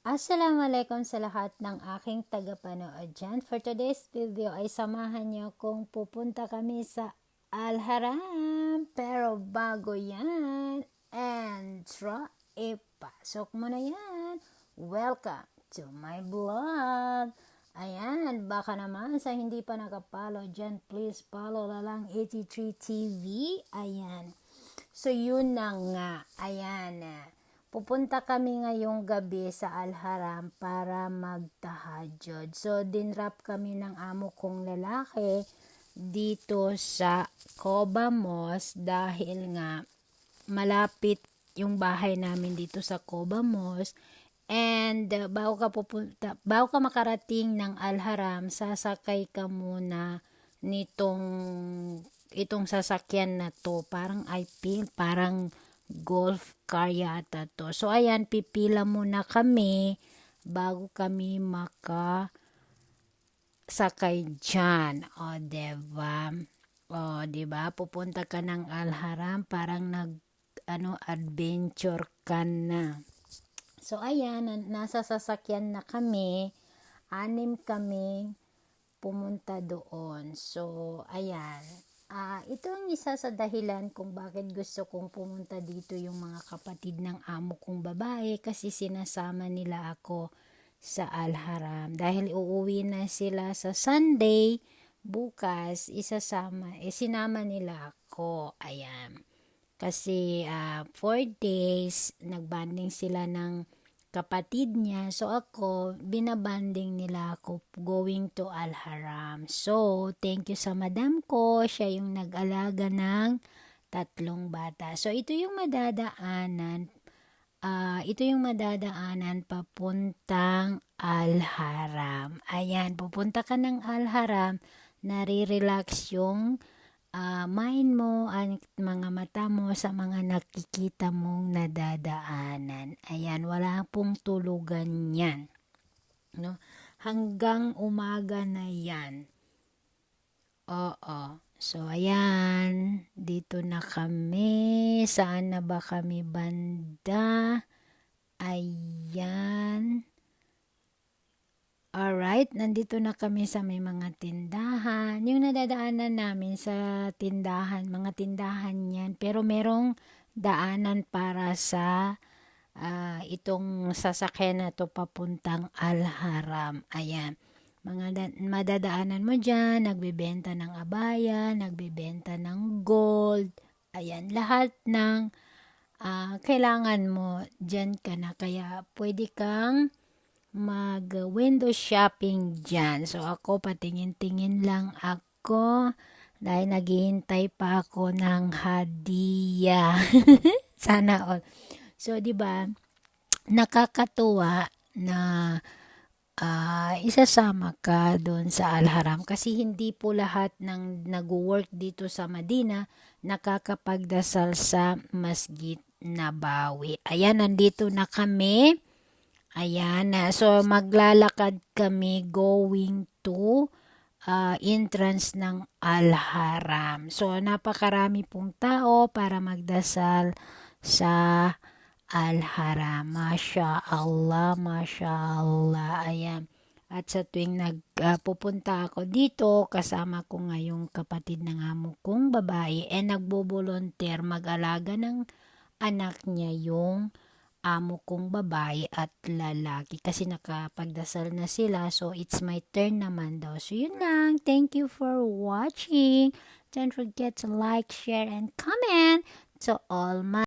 Assalamualaikum sa lahat ng aking tagapanood dyan. For today's video ay samahan niyo kung pupunta kami sa Al-Haram. Pero bago yan, intro, ipasok mo na yan. Welcome to my vlog. Ayan, baka naman sa hindi pa nakapalo dyan, please follow na lang 83 TV. Ayan. So, yun na nga. Ayan na. Pupunta kami ngayong gabi sa Al-Haram para magtahajud. So, dinrap kami ng amo kong lalaki dito sa Koba Mosque dahil nga malapit yung bahay namin dito sa Koba Mosque. And uh, bago ka pupunta, bago ka makarating ng Al-Haram, sasakay ka muna nitong itong sasakyan na to. Parang I feel parang golf car yata to. So, ayan, pipila muna kami bago kami maka sakay dyan. O, diba? O, diba? Pupunta ka ng Alharam, parang nag, ano, adventure ka na. So, ayan, nasa sasakyan na kami. Anim kami pumunta doon. So, ayan. Uh, ito ang isa sa dahilan kung bakit gusto kong pumunta dito yung mga kapatid ng amo kong babae kasi sinasama nila ako sa Al-Haram. Dahil uuwi na sila sa Sunday, bukas, isasama, eh, sinama nila ako. Ayan. Kasi uh, four days, nagbanding sila ng kapatid niya. So ako, binabanding nila ako going to Al-Haram. So, thank you sa madam ko. Siya yung nag-alaga ng tatlong bata. So, ito yung madadaanan. Uh, ito yung madadaanan papuntang Al-Haram. Ayan, pupunta ka ng Al-Haram, nare-relax yung uh, mind mo at mga mata mo sa mga nakikita mong nadadaanan. Ayan, wala pong tulugan yan. No? Hanggang umaga na yan. Oo. So, ayan. Dito na kami. Saan na ba kami banda? Ayan. Alright, nandito na kami sa may mga tindahan. Yung nadadaanan namin sa tindahan, mga tindahan yan. Pero merong daanan para sa uh, itong sasakyan na to papuntang Al-Haram. Ayan. Mga da- madadaanan mo dyan, nagbebenta ng abaya, nagbebenta ng gold. Ayan, lahat ng uh, kailangan mo dyan ka na. Kaya pwede kang mag window shopping dyan. So ako patingin-tingin lang ako dahil naghihintay pa ako ng hadiah. Sana all. So 'di ba? Nakakatuwa na uh, isasama ka doon sa Al-Haram kasi hindi po lahat ng nag-work dito sa Madina nakakapagdasal sa Masjid Nabawi. Ayan, nandito na kami Ayan na. So, maglalakad kami going to uh, entrance ng Al-Haram. So, napakarami pong tao para magdasal sa Al-Haram. Masya Allah, Masya Allah. Ayan. At sa tuwing nagpupunta uh, ako dito, kasama ko ngayong kapatid ng amo kong babae, eh nagbo-volunteer mag-alaga ng anak niya yung amo kong babae at lalaki kasi nakapagdasal na sila so it's my turn naman daw. So yun lang. Thank you for watching. Don't forget to like share and comment to all my